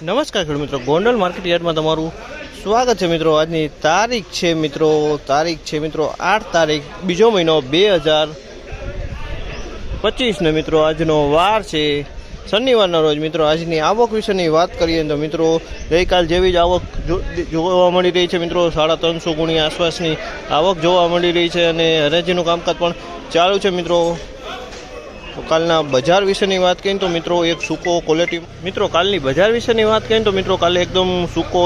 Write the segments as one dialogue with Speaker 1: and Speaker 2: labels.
Speaker 1: નમસ્કાર ખેડૂત મિત્રો. ગોંડલ માર્કેટ યાર્ડમાં તમારું સ્વાગત છે મિત્રો. આજની તારીખ છે મિત્રો, તારીખ છે મિત્રો આઠ તારીખ, બીજો મહિનો બે હજાર પચીસને મિત્રો. આજનો વાર છે શનિવારના રોજ મિત્રો. આજની આવક વિશેની વાત કરીએ તો મિત્રો, ગઈકાલ જેવી જ આવક જોવા મળી રહી છે મિત્રો. સાડા ત્રણસો ગુણી આસપાસની આવક જોવા મળી રહી છે અને હરાજીનું કામકાજ પણ ચાલુ છે મિત્રો. કાલના બજાર વિશેની વાત કરીએ તો મિત્રો એક સૂકો ક્વોલિટી મિત્રો, કાલની બજાર વિશેની વાત કરીએ તો મિત્રો કાલે એકદમ સૂકો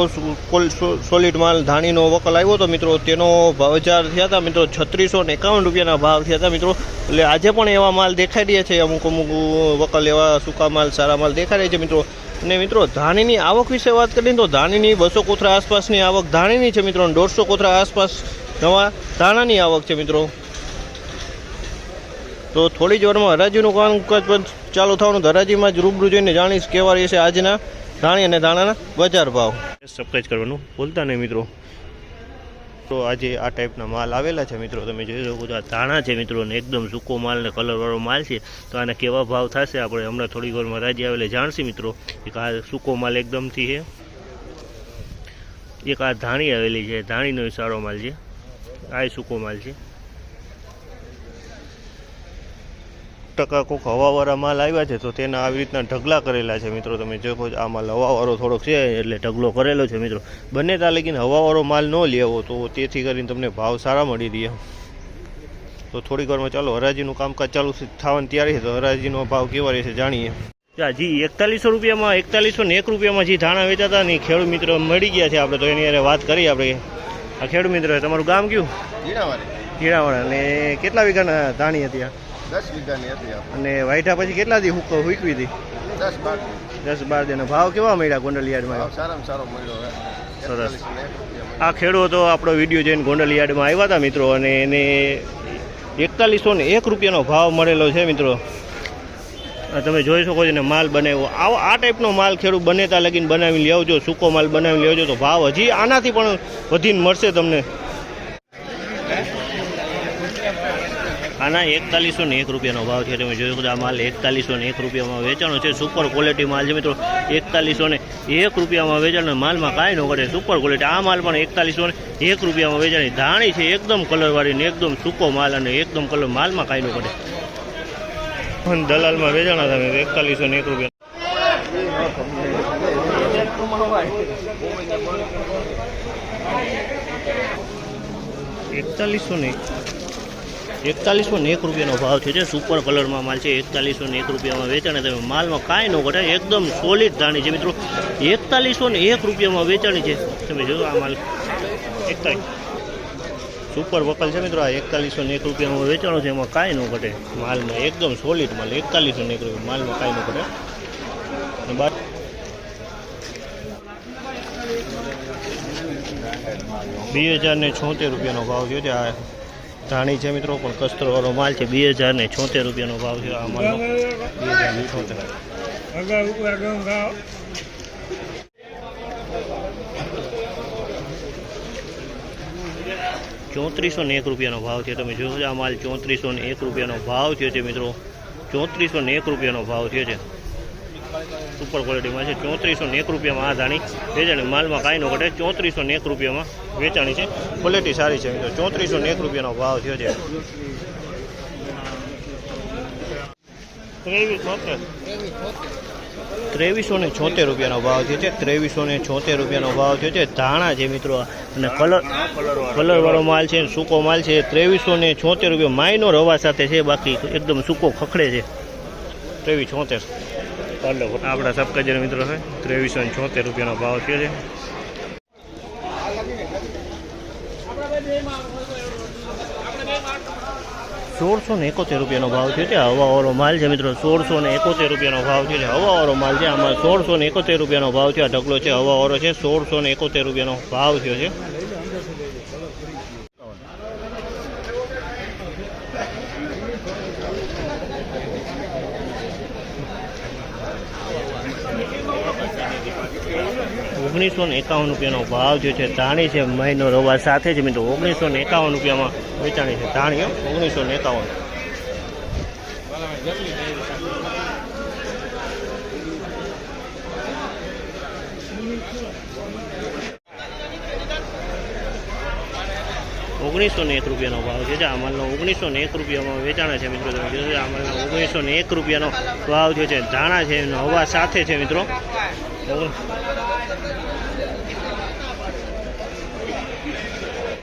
Speaker 1: સોલિડ માલ ધાણીનો વકલ આવ્યો હતો મિત્રો તેનો બજાર થયા હતા. મિત્રો છત્રીસો ને એકાવન રૂપિયાના ભાવ થયા હતા મિત્રો. એટલે આજે પણ એવા માલ દેખાઈ રહ્યા છે. અમુક અમુક વકલ એવા સૂકા માલ, સારા માલ દેખાઈ રહ્યા છે મિત્રો. અને મિત્રો, ધાણીની આવક વિશે વાત કરીએ તો ધાણીની બસો કોથરા આસપાસની આવક ધાણીની છે મિત્રો દોઢસો કોથરા આસપાસ નવા ધાણાની આવક છે મિત્રો. તો થોડી જ વારમાં હરાજીનું કામકાજ પણ ચાલુ થવાનું તો હરાજીમાં જ રૂબરૂ જોઈને જાણીશ કેવા રહેશે આજના ધાણી અને દાણાના બજાર ભાવ. સબસ્ક્રાઈબ કરવાનું બોલતા નહીં મિત્રો. તો આજે આ ટાઈપના માલ આવેલા છે મિત્રો, તમે જોઈ શકો છો આ ધાણા છે મિત્રો ને એકદમ સૂકો માલ ને કલરવાળો માલ છે. તો આને કેવા ભાવ થશે આપણે હમણાં થોડી વારમાં રાજી આવેલે જાણશી મિત્રો. એક આ સૂકો માલ એકદમથી છે. એક આ ધાણી આવેલી છે, ધાણીનો સારો માલ છે. આ સૂકો માલ છે. ટકા કોઈક હવાવાળા માલ આવ્યા છે તો તેના આવી રીતના ઢગલા કરેલા છે મિત્રો. તમે જોખો આ માલ હવાવાળો થોડોક છે એટલે ઢગલો કરેલો છે મિત્રો. બંને તા લગીને હવાવાળો માલ ન લેવો તો તેથી કરીને તમને ભાવ સારા મળી રહે. તો થોડીક વારમાં ચાલો હરાજીનું કામકાજ ચાલુ થવાની તૈયારી છે તો હરાજીનો ભાવ કેવા રહેશે જાણીએ. જી એકતાલીસો રૂપિયામાં એકતાલીસો ને એક રૂપિયામાં જે ધાણા વેચાતા ને ખેડૂત મિત્રો મળી ગયા છે આપણે તો એની અરે વાત કરી આપણે. આ ખેડૂત મિત્રો તમારું ગામ કયું?
Speaker 2: ઝીણાવાળી
Speaker 1: હીરાવાળા અને કેટલા વીઘાના ધાણી હતી આ?
Speaker 2: દસ વીઘાની હતી
Speaker 1: અને વાઈઠા પછી કેટલા દી હુક હુકવી હતી
Speaker 2: દસ બાર
Speaker 1: દસ બાર દિન ભાવ કેવા મળ્યા
Speaker 2: ગોંડલિયાડમાં? સારામાં સારો મળ્યો
Speaker 1: સરસ.
Speaker 2: 41 ને એક રૂપિયામાં.
Speaker 1: આ ખેડૂતો આપણો વીડિયો જોઈને ગોંડલિયાડમાં આવ્યા હતા મિત્રો અને એને એકતાલીસો ને એક રૂપિયાનો ભાવ મળેલો છે મિત્રો. તમે જોઈ શકો છો ને માલ બનાવ્યો. આવો આ ટાઈપનો માલ ખેડૂત બનેતા લગીને બનાવી લેવજો સૂકો માલ બનાવી લેવજો તો ભાવ હજી આનાથી પણ વધીને મળશે તમને. આના એકતાલીસો ને એક રૂપિયાનો ભાવ છે તમે જોયું કે આ માલ એકતાલીસો ને એક રૂપિયામાં વેચાણો છે. સુપર ક્વોલિટી માલ છે મિત્રો. એકતાલીસો ને એક રૂપિયામાં વેચાણ માલમાં કાંઈ ન કરે સુપર ક્વોલિટી આ માલ પણ એકતાલીસો ને એક રૂપિયામાં વેચાણી. ધાણી છે, એકદમ કલરવાળી ને એકદમ સૂકો માલ અને એકદમ કલર માલમાં કાંઈ ન કરે દલાલમાં વેચાણા તમે એકતાલીસો ને એક રૂપિયા. એકતાલીસો ને એકતાલીસો ને એક રૂપિયાનો ભાવ થયો છે. સુપર કલરમાં માલ છે. એકતાલીસો ને એક રૂપિયામાં વેચાણે તમે માલમાં કાંઈ ન ઘટે એકદમ સોલિડ ધાણી છે મિત્રો. એકતાલીસો ને એક રૂપિયામાં વેચાણી છે. તમે જોયો આ માલ. એકતાલીસ. સુપર વકલ છે મિત્રો. આ એકતાલીસો ને એક રૂપિયામાં વેચાણો છે. એમાં કાંઈ ન ઘટે. માલમાં એકદમ સોલિડ માલ. એકતાલીસો ને એક રૂપિયા. માલમાં કાંઈ ન ઘટે. અને બે હજાર ને છોતેર રૂપિયાનો ભાવ છે. આ ધાણી છે મિત્રો, પણ કસ્તરવાળો માલ છે, બે હજાર ને છોતેર રૂપિયાનો ભાવ છે આ માલનો. ચોત્રીસો ને એક રૂપિયાનો ભાવ છે, તમે જોયો આ માલ ચોત્રીસો ને એક રૂપિયાનો ભાવ છે મિત્રો ચોત્રીસો ને એક રૂપિયાનો ભાવ છે સુપર ક્વોલિટીમાં છે. ચોત્રીસો ને એક રૂપિયામાં આ ધાણી. વેચાણી માલમાં કાંઈ ન ઘટે. ચોત્રીસો ને એક રૂપિયામાં વેચાણી છે. ક્વોલિટી સારી છે. મિત્રો, ચોત્રીસો નેક રૂપિયાનો ભાવ થયો છે. ત્રેવીસ ને છોતેર રૂપિયાનો ભાવ થયો છે. ત્રેવીસો ને છોતેર રૂપિયાનો ભાવ થયો છે. ધાણા છે, મિત્રો. અને કલર કલરવાળો માલ છે સૂકો માલ છે. ત્રેવીસો ને છોતેર રૂપિયા. માયનો રવા સાથે છે. બાકી એકદમ સૂકો ખખડે છે. ત્રેવીસ છોતેર. આપણા સબકાજર મિત્રો છે, ત્રેવીસો ને છોતેર રૂપિયાનો ભાવ થયો છે. સોળસો ને એકોતેર રૂપિયાનો ભાવ થયો છે હવાવાળો માલ છે મિત્રો. સોળસો ને એકોતેર રૂપિયાનો ભાવ થયો છે, હવાવાળો માલ છે, આમાં સોળસો ને એકોતેર રૂપિયાનો ભાવ છે આ ઢગલો છે, હવાવાળો છે, સોળસો ને એકોતેર રૂપિયાનો ભાવ થયો છે. ઓગણીસો ને એકાવન રૂપિયાનો ભાવ જે છે, ધાણી છે, મહિનો રવા સાથે જ મિત્રો ઓગણીસો ને એકાવન રૂપિયામાં વેચાણી છે. ધાણી ઓગણીસો ને એકાવન ઓગણીસો ને એક રૂપિયાનો ભાવ છે આ માલનો ઓગણીસો ને એક રૂપિયામાં વેચાણ છે મિત્રો. આ જોયું ઓગણીસો ને એક રૂપિયાનો ભાવ જે છે, ધાણા છે હવા સાથે છે મિત્રો. 拜拜